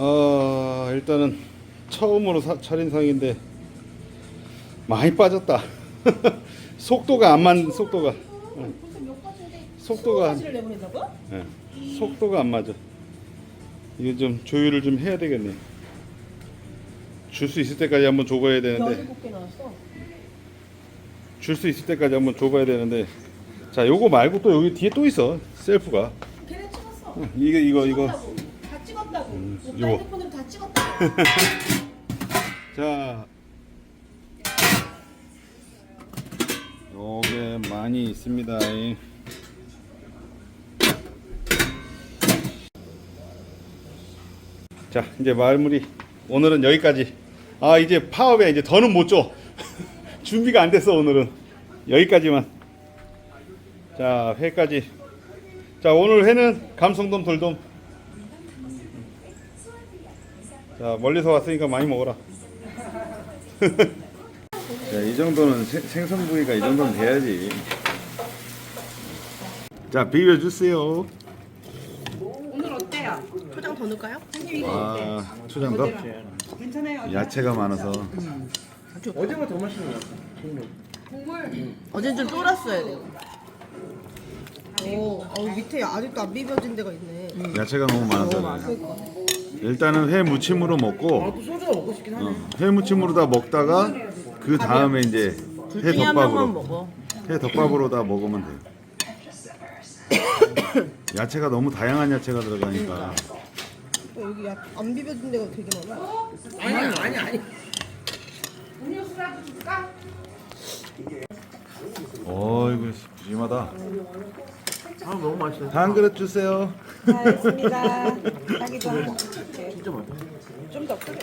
어 일단은 처음으로 사, 차린 상인데 많이 빠졌다. 속도가 안 맞는 속도가. 응. 속도가 안- 내보낸다고? 예. 속도가 안 맞아. 이거 좀 조율을 좀 해야 되겠네. 줄 수 있을 때까지 한번 줘봐야 되는데 17개 나왔어. 줄 수 있을 때까지 한번 줘봐야 되는데 자 요거 말고 또 여기 뒤에 또 있어 셀프가 걔네 찍었어. 응, 이거 이거 이거 찍었다고. 음, 오빠 이거. 핸드폰으로 다 찍었다고. 자. 요게 많이 있습니다 자 이제 마무리. 오늘은 여기까지. 아 이제 파업에 이제 더는 못 줘. 준비가 안 됐어 오늘은. 여기까지만. 자 회까지. 자 오늘 회는 감성돔 돌돔 자 멀리서 왔으니까 많이 먹어라 자, 이 정도는 생- 생선 부위가 이 정도는 돼야지. 자, 비벼 주세요. 오늘 어때요? 초장 더 넣을까요? 와, 초장 더? 괜찮아요. 야채가 많아서. 어제가 더 맛있는 것 같아. 국물. 어젠 좀 쫄았어야 돼요. 오, 어, 밑에 아직도 안 비벼진 데가 있네. 야채가 너무 많아서. 일단은 회 무침으로 먹고 또 소주가 먹고 싶긴 하네. 어, 회 무침으로 다 먹다가 그 다음에 이제 둘회 중에 한 명만 덮밥으로 먹어. 회 덮밥으로 다 먹으면 돼. 야채가 너무 다양한 야채가 들어가니까. 어, 여기 야, 안 비벼진 데가 되게 많아. 아니 아니 아니. 어이구 부심하다. 아 너무 맛있어. 한 그릇 주세요. 알겠습니다. 자기도 한 진짜 맛있어. 좀더 크게.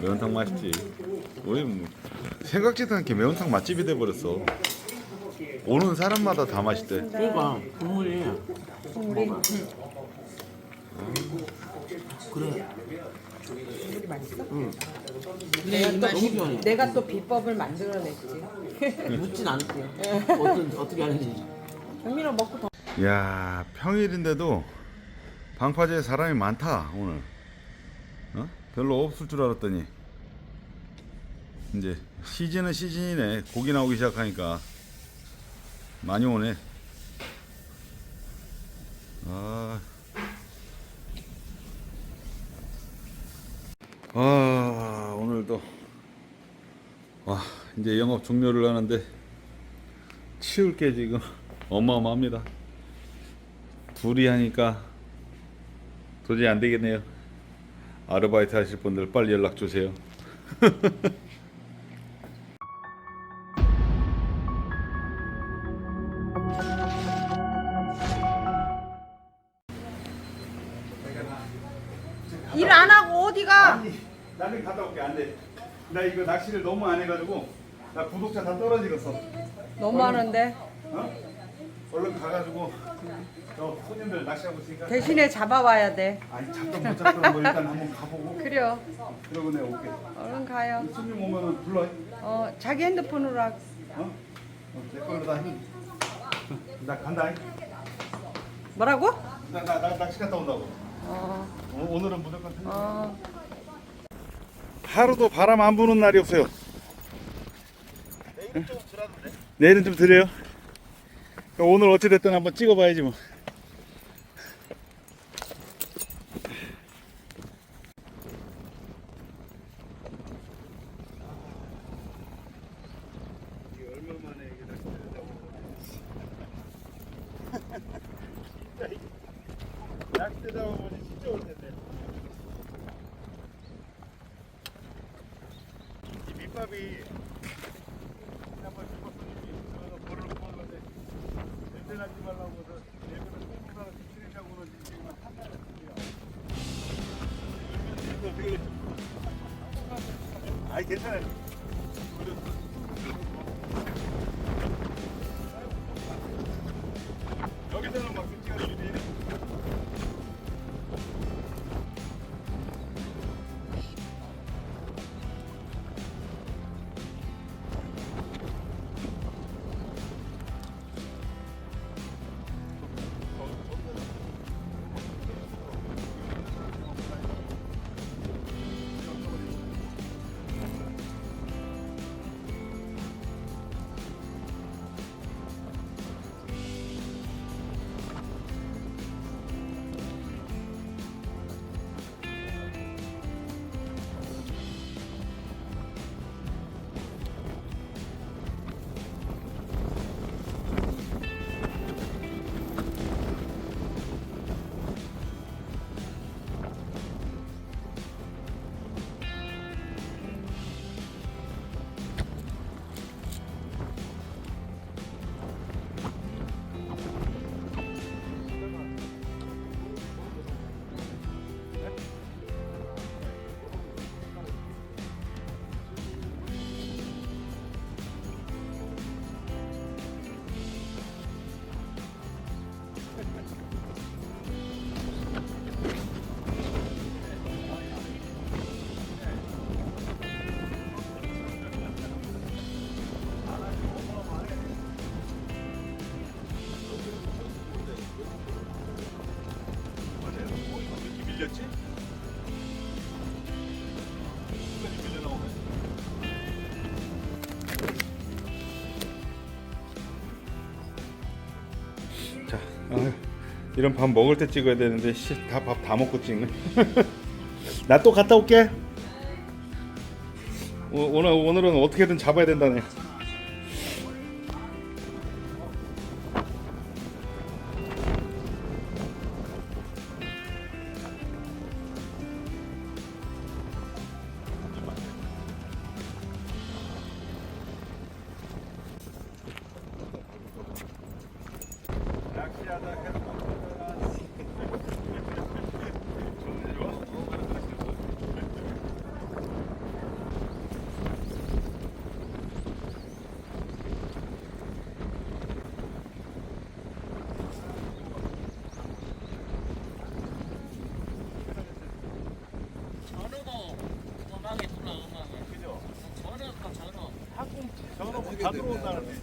매운탕 맛있지. 우리 뭐 생각지도 않게 매운탕 맛집이 돼 버렸어. 오는 사람마다 다 맛있대. 그러니까 국물이 국물이 그래. 내가 너무 시원해. 내가 또 비법을 만들어냈지. 묻진 않을게요. 어떤 어떻게 하는지. 현민아 먹고 더. 야 평일인데도 방파제에 사람이 많다 오늘. 어? 별로 없을 줄 알았더니 이제 시즌은 시즌이네. 고기 나오기 시작하니까 많이 오네. 아. 아 오늘도 와 이제 영업 종료를 하는데 치울 게 지금 어마어마합니다. 둘이 하니까 도저히 안 되겠네요. 아르바이트 하실 분들 빨리 연락 주세요. 일 안 하고 어디가? 나는 갔다 올게 안 돼. 나 이거 낚시를 너무 안 해가지고 나 구독자 다 떨어지겠어. 너무 많은데 어? 얼른 가가지고 저 손님들 낚시하고 있으니까 대신에 잡아와야 돼. 아니 잡든 못 잡든 뭐 일단 한번 가보고 그래요. 그러고 내가 올게. 얼른 가요. 손님 오면은 불러. 어 자기 핸드폰으로 하. 어? 어, 내 걸로 다 해. 나 간다. 뭐라고? 나, 나, 나 낚시 갔다 온다고. 어 오, 오늘은 무조건 생- 어. 하루도 바람 안 부는 날이 없어요. 내일은 좀 드려요. 오늘 어찌 됐든 한번 찍어봐야지 뭐. 낚시 잡아보니 진짜 올 텐데. 이 밑밥이 이런 밥 먹을 때 찍어야 되는데 다 밥다 먹고 찍네. 나 또 갔다 올게. 오, 오늘 오늘은 어떻게든 잡아야 된다네. 저는 다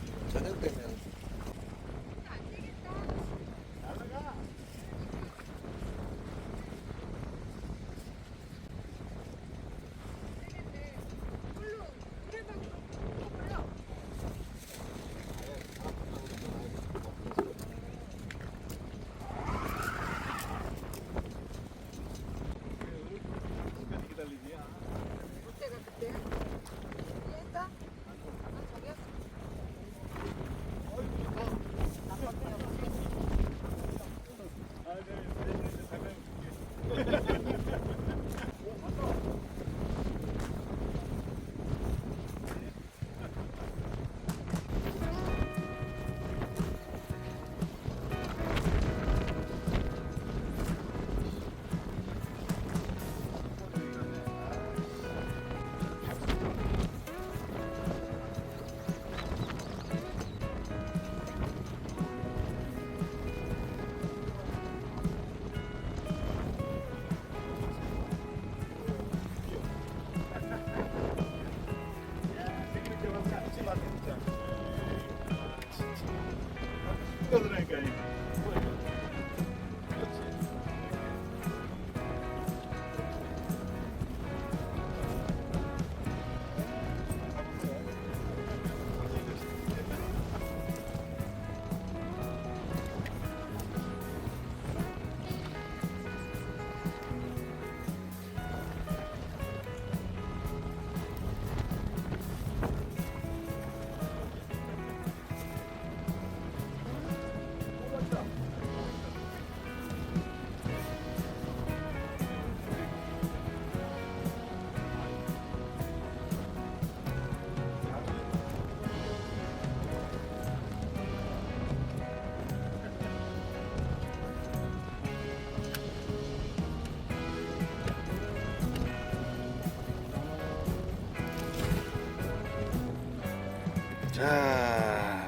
자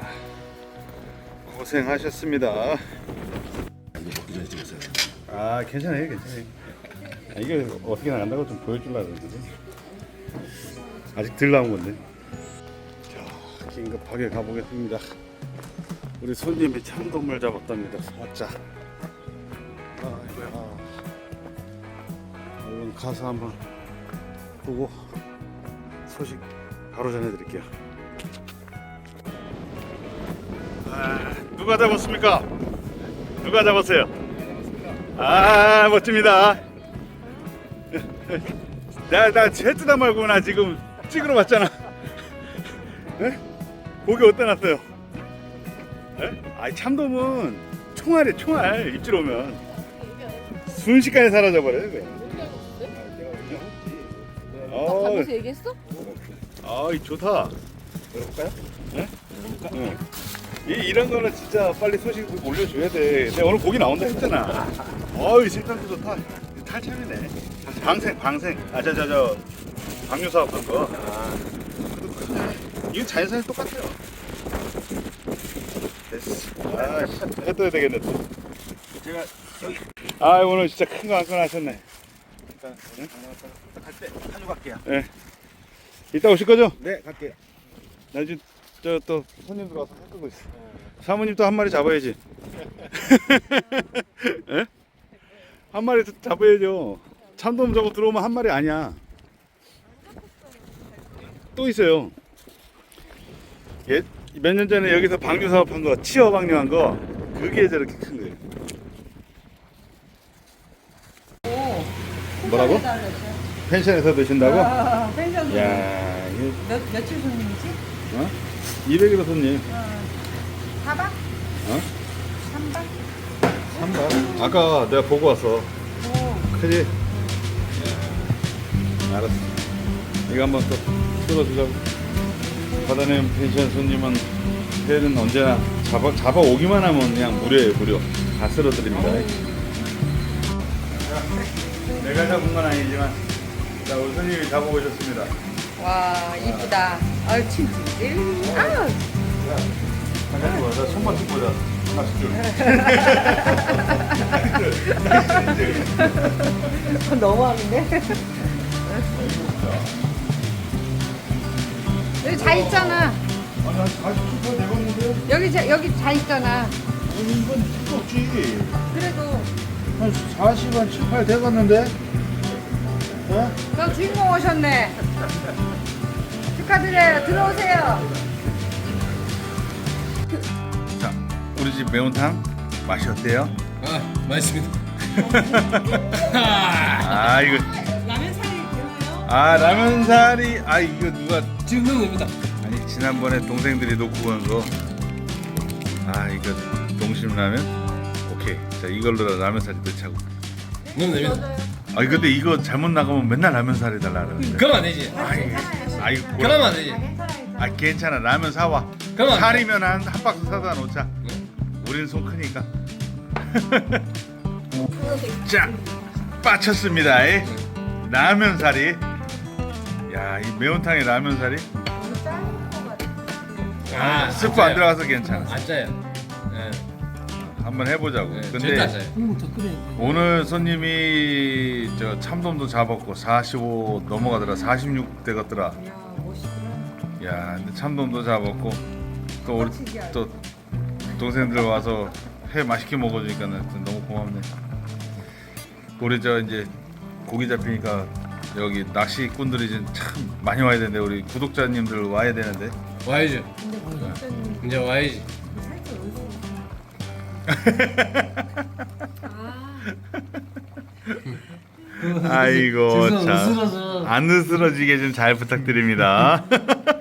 고생하셨습니다. 아 괜찮아요, 괜찮아요. 아, 이게 어떻게 나간다고 좀 보여주려고 그러는데 아직 덜 나온 건데. 자 긴급하게 가보겠습니다. 우리 손님이 참돔을 잡았답니다. 사자. 아이고야. 얼른 가서 한번 보고 소식 바로 전해드릴게요. 누가 잡았습니까? 누가 잡았어요? 아 멋집니다. 나나 제트다 말고 나 지금 찍으러 왔잖아. 에? 고기 어디다 놨어요? 에? 아이 참돔은 총알이 총알 입질 오면 순식간에 사라져 버려요. 그냥. 어, 가면서 얘기했어? 아, 이 좋다. 그럴까요? 네? 응. 이 이런 거는 진짜 빨리 소식 올려줘야 돼. 내가 오늘 고기 나온다 했잖아. 어이 식감도 좋다. 탈참이네. 방생, 방생. 아, 저, 저, 저, 방류사업 한 거. 이거 자연산이 똑같아요. 됐어. 아, 씨, 해둬야 되겠네. 또. 제가 아, 오늘 진짜 큰 거 한 건 하셨네. 갈때 가져갈게요. 예. 이따 오실 거죠? 네, 갈게요. 나 지금 저 또 손님들 와서 섞고 있어. 사모님 또 한 마리 잡아야지. 예? 한 마리 잡아야죠. 참돔 저거 들어오면 한 마리 아니야. 또 있어요. 예, 몇 년 전에 여기서 방류 사업한 거, 치어 방류한 거, 그게 저렇게 큰 거예요. 뭐라고? 펜션에서 드신다고? 아, 펜션 야, 이거 몇, 며칠 손님이지? 어? 200일 손님. 어, 4박? 어? 3박? 3박. 아까 내가 보고 왔어. 오, 크지? 야, 알았어. 이거 한번 또 쓸어주자고. 바다님 펜션 손님은 회는 언제나 잡아, 잡아 오기만 하면 그냥 무료예요, 무료. 다 쓸어드립니다. 내가 잡은 건 아니지만, 자, 우리 손님이 잡아오셨습니다. 와, 이쁘다. 아유, 칭칭질. 아유, 잠깐 봐, 나 손만 좀 보자. 좀. 너무하는데? 여기 자 있잖아. 아, 나 40초 내봤는데? 여기 자, 여기 자 있잖아. 아니, 이건 없지. 그래도 한 4시간 7, 8 돼갔는데? 어? 저 주인공 오셨네. 축하드려요. 들어오세요. 자, 우리 집 매운탕 맛이 어때요? 아 맛있습니다. 아, 이거. 라면 사리 되나요? 아, 라면사리. 아, 이거 누가. 지금 됩니다. 아니, 지난번에 동생들이 놓고 간 거. 아, 이거 동심 라면? 오케이. 자, 이걸로 라면사리 넣자고. 넣으면 됩니다. 아, 근데 이거 잘못 나가면 맨날 라면사리 달라 그러는데. 그러면 안 되지. 아이, 아이, 그러면 안 되지. 아, 괜찮아. 라면 사와. 그럼 안 돼. 살이면 한, 한 박스 사다 놓자. 우린 손 크니까. 자, 빠쳤습니다. 이. 라면 사리. 야, 이 매운탕에 라면 사리. 아, 스프 안 들어가서 괜찮아. 안 짜요. 예. 한번 해보자고. 네, 근데. 오늘 손님이 저 참돔도 잡았고 45 넘어가더라. 46 되겠더라. 야, 멋있구나. 야, 근데 참돔도 잡았고 또 우리 또 동생들 와서 회 맛있게 먹어주니까는 너무 고맙네. 우리 저 이제 고기 잡히니까 여기 낚시꾼들이 지금 참 많이 와야 되는데 우리 구독자님들 와야 되는데 와야죠. 이제 와야지. 아이고 죄송, 참. 안 으스러지게 좀 잘 부탁드립니다.